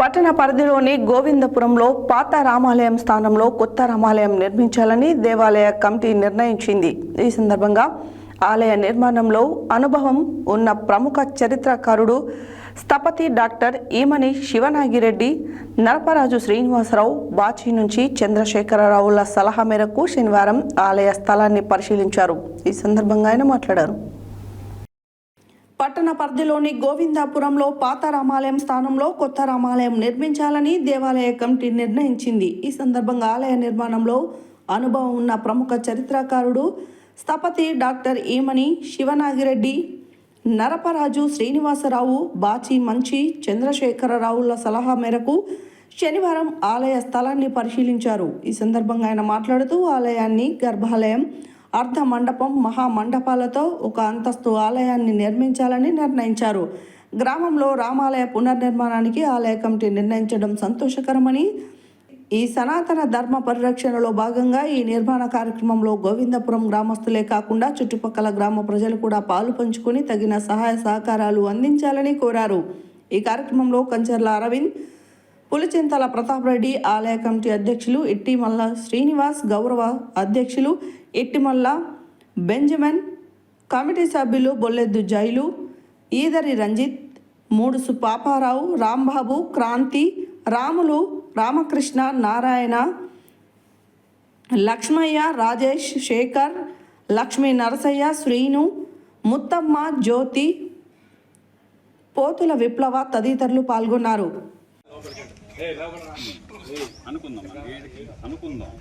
పట్టణ పరిధిలోని గోవిందపురంలో పాత రామాలయం స్థానంలో కొత్త రామాలయం నిర్మించాలని దేవాలయ కమిటీ నిర్ణయించింది. ఈ సందర్భంగా ఆలయ నిర్మాణంలో అనుభవం ఉన్న ప్రముఖ చరిత్రకారుడు స్థపతి డాక్టర్ ఈమని శివనాగిరెడ్డి నరపరాజు శ్రీనివాసరావు బాచి నుంచి చంద్రశేఖరరావుల సలహా మేరకు శనివారం ఆలయ స్థలాన్ని పరిశీలించారు. ఈ సందర్భంగా ఆయన మాట్లాడారు. పట్టణ పరిధిలోని గోవిందాపురంలో పాత రామాలయం స్థానంలో కొత్త రామాలయం నిర్మించాలని దేవాలయ కమిటీ నిర్ణయించింది. ఈ సందర్భంగా ఆలయ నిర్మాణంలో అనుభవం ఉన్న ప్రముఖ చరిత్రకారుడు స్థపతి డాక్టర్ ఈమని శివనాగిరెడ్డి నరపరాజు శ్రీనివాసరావు బాచి మంచి చంద్రశేఖరరావుల సలహా మేరకు శనివారం ఆలయ స్థలాన్ని పరిశీలించారు. ఈ సందర్భంగా ఆయన మాట్లాడుతూ ఆలయాన్ని గర్భాలయం అర్ధ మండపం మహా మండపాలతో ఒక అంతస్తు ఆలయాన్ని నిర్మించాలని నిర్ణయించారు. గ్రామంలో రామాలయ పునర్నిర్మాణానికి ఆలయ కమిటీ నిర్ణయించడం సంతోషకరమని ఈ సనాతన ధర్మ పరిరక్షణలో భాగంగా ఈ నిర్మాణ కార్యక్రమంలో గోవిందపురం గ్రామస్తులే కాకుండా చుట్టుపక్కల గ్రామ ప్రజలు కూడా పాలు పంచుకొని తగిన సహాయ సహకారాలు అందించాలని కోరారు. ఈ కార్యక్రమంలో కంచర్ల అరవింద్ పులిచింతల ప్రతాప్ రెడ్డి ఆలయ కమిటీ అధ్యక్షులు ఇట్టిమల్ల శ్రీనివాస్ గౌరవ అధ్యక్షులు ఇట్టిమల్ల బెంజమిన్ కమిటీ సభ్యులు బొల్లెద్దు జైలు ఈదరి రంజిత్ మూడుసు పాపారావు రాంబాబు క్రాంతి రాములు రామకృష్ణ నారాయణ లక్ష్మయ్య రాజేష్ శేఖర్ లక్ష్మీ నరసయ్య శ్రీను ముత్తమ్మ జ్యోతి పోతుల విప్లవ తదితరులు పాల్గొన్నారు. అనుకుందాం. అనుకుందాం